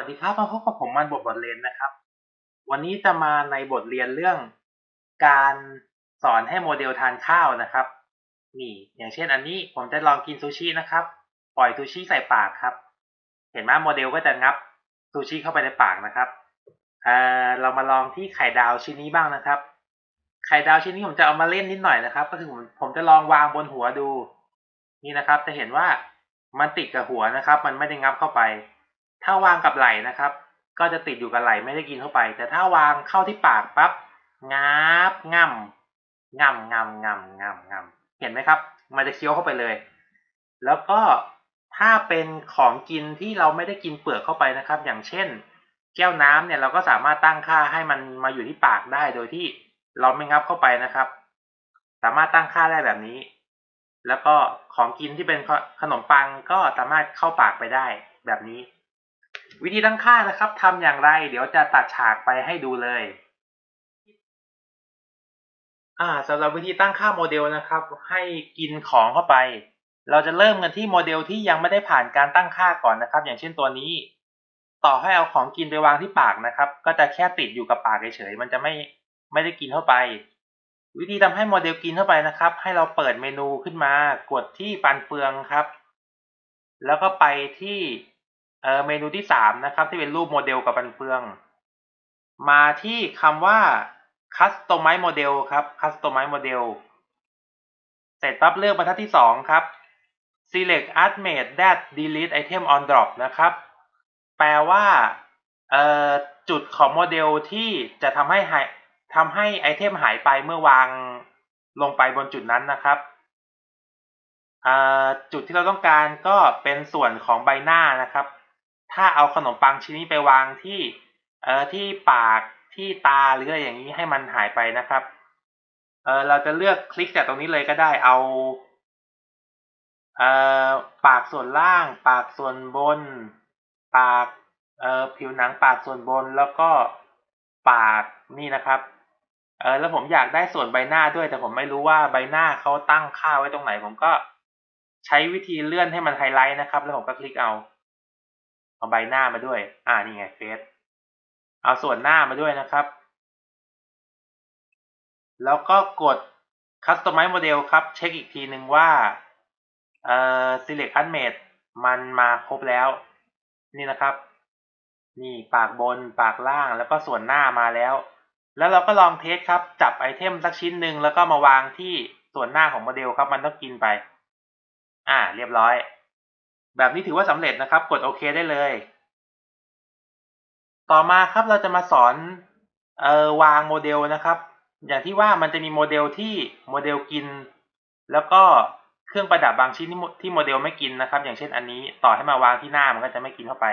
สวัสดีครับมาพบกับผมมันบทบทเรียนนะครับ วันนี้จะมาในบทเรียนเรื่องการสอนให้โมเดลทานข้าวนะครับ นี่ อย่างเช่นอันนี้ผมจะลองกินซูชินะครับ ปล่อยซูชิใส่ปากครับ เห็นไหมโมเดลก็จะงับซูชิเข้าไปในปากนะครับเอ่อเรามาลองที่ไข่ดาวชิ้นนี้บ้างนะครับ ไข่ดาวชิ้นนี้ผมจะเอามาเล่นนิดหน่อยนะครับ ก็คือผมผมจะลองวางบนหัวดู นี่นะครับ จะเห็นว่ามันติดกับหัวนะครับ มันไม่ได้งับเข้าไป ถ้าวางกับไหล่นะครับ ก็จะติดอยู่กับไหล่ไม่ได้กินเข้าไป แต่ถ้าวางเข้าที่ปากปั๊บงับง่ำง่ำง่ำง่ำง่ำง่ำเห็นไหมครับ มันจะเคี้ยวเข้าไปเลย แล้วก็ถ้าเป็นของกินที่เราไม่ได้กินเปลือกเข้าไปนะครับ อย่างเช่น แก้วน้ำเนี่ยเราก็สามารถตั้งค่าให้มันมาอยู่ที่ปากได้โดยที่เราไม่งับเข้าไปนะครับ สามารถตั้งค่าได้แบบนี้ แล้วก็ของกินที่เป็นขนมปังก็สามารถเข้าปากไปได้แบบนี้ วิธีตั้งค่านะครับทำอย่างไร เดี๋ยวจะตัดฉากไปให้ดูเลยอ่าสำหรับวิธีตั้งค่าโมเดลนะครับ ให้กินของเข้าไป เราจะเริ่มกันที่โมเดลที่ยังไม่ได้ผ่านการตั้งค่าก่อนนะครับ อย่างเช่นตัวนี้ ต่อให้เอาของกินไปวางที่ปากนะครับ ก็จะแค่ติดอยู่กับปากเฉยๆมันจะไม่ไม่ได้กินเข้าไป วิธีทำให้โมเดลกินเข้าไปนะครับ ให้เราเปิดเมนูขึ้นมากดที่ปันเฟืองครับ แล้วก็ไปที่ เอ่อเมนูที่สามนะครับ ที่เป็นรูปโมเดลกับปันเฟือง มาที่คำว่า customize model ครับ customize model เสร็จปั๊บเลือกบรรทัดที่สองครับ select artmate that delete item on drop นะครับ แปลว่าจุดของโมเดลที่จะทำให้หายทำให้ไอเทมหายไปเมื่อวางลงไปบนจุดนั้นนะครับจุดที่เราต้องการก็เป็นส่วนของใบหน้านะครับ ถ้าเอาขนมปังชิ้นนี้ไปวางที่เอ่อที่ปากที่ตาหรืออะไรอย่างนี้ให้มันหายไปนะครับเออเราจะเลือกคลิกจากตรงนี้เลยก็ได้เอาเอ่อปากส่วนล่าง ปากส่วนบน ปากเอ่อผิวหนังปากส่วนบนแล้วก็ปากนี่นะครับเออแล้วผมอยากได้ส่วนใบหน้าด้วย แต่ผมไม่รู้ว่าใบหน้าเขาตั้งค่าไว้ตรงไหน ผมก็ใช้วิธีเลื่อนให้มันไฮไลท์นะครับ แล้วผมก็คลิกเอา เอาใบหน้ามาด้วย อ่านี่ไงเฟซเอาส่วนหน้ามาด้วยนะครับ แล้วก็กด Customize Model ครับ เช็คอีกทีหนึ่งว่าเอ่อ Select Animate มันมาครบแล้ว นี่นะครับ นี่ปากบนปากล่างแล้วก็ส่วนหน้ามาแล้ว แล้วเราก็ลองเทสครับ จับไอเทมสักชิ้นหนึ่งแล้วก็มาวางที่ส่วนหน้าของโมเดลครับ มันต้องกินไป อ่า เรียบร้อย แบบนี้ถือว่าสำเร็จนะครับ กดโอเคได้เลย ต่อมาครับเราจะมาสอนเอ่อวางโมเดลนะครับ อย่างที่ว่ามันจะมีโมเดลที่โมเดลกิน แล้วก็เครื่องประดับบางชิ้นที่โมเดลไม่กินนะครับ อย่างเช่นอันนี้ต่อให้มาวางที่หน้ามันก็จะไม่กินเข้าไป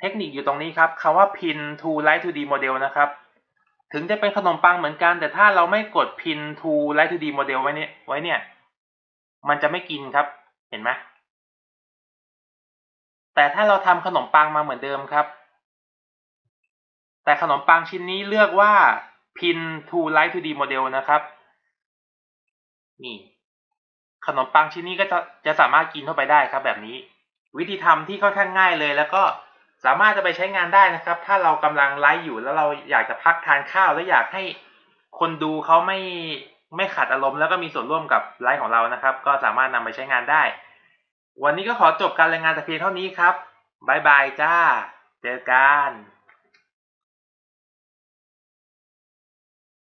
เทคนิคอยู่ตรงนี้ครับคำว่า pin to light to d model นะครับ ถึงจะเป็นขนมปังเหมือนกัน แต่ถ้าเราไม่กด pin to light to d model ไว้เนี่ยไว้เนี่ย มันจะไม่กินครับ เห็นไหม แต่ถ้าเราทำขนมปังมาเหมือนเดิมครับ แต่ขนมปังชิ้นนี้เลือกว่า pin to light to d model นะครับ นี่ ขนมปังชิ้นนี้ก็จะจะสามารถกินเข้าไปได้ครับ แบบนี้ วิธีทำที่ค่อนข้างง่ายเลย แล้วก็สามารถจะไปใช้งานได้นะครับ ถ้าเรากำลังไลฟ์อยู่แล้วเราอยากจะพักทานข้าว แล้วอยากให้คนดูเขาไม่ไม่ขัดอารมณ์แล้วก็มีส่วนร่วมกับไลฟ์ของเรานะครับ ก็สามารถนำไปใช้งานได้ วันนี้ก็ขอจบการรายงานแต่เพียงเท่านี้ครับบ๊ายบายจ้า เจอกัน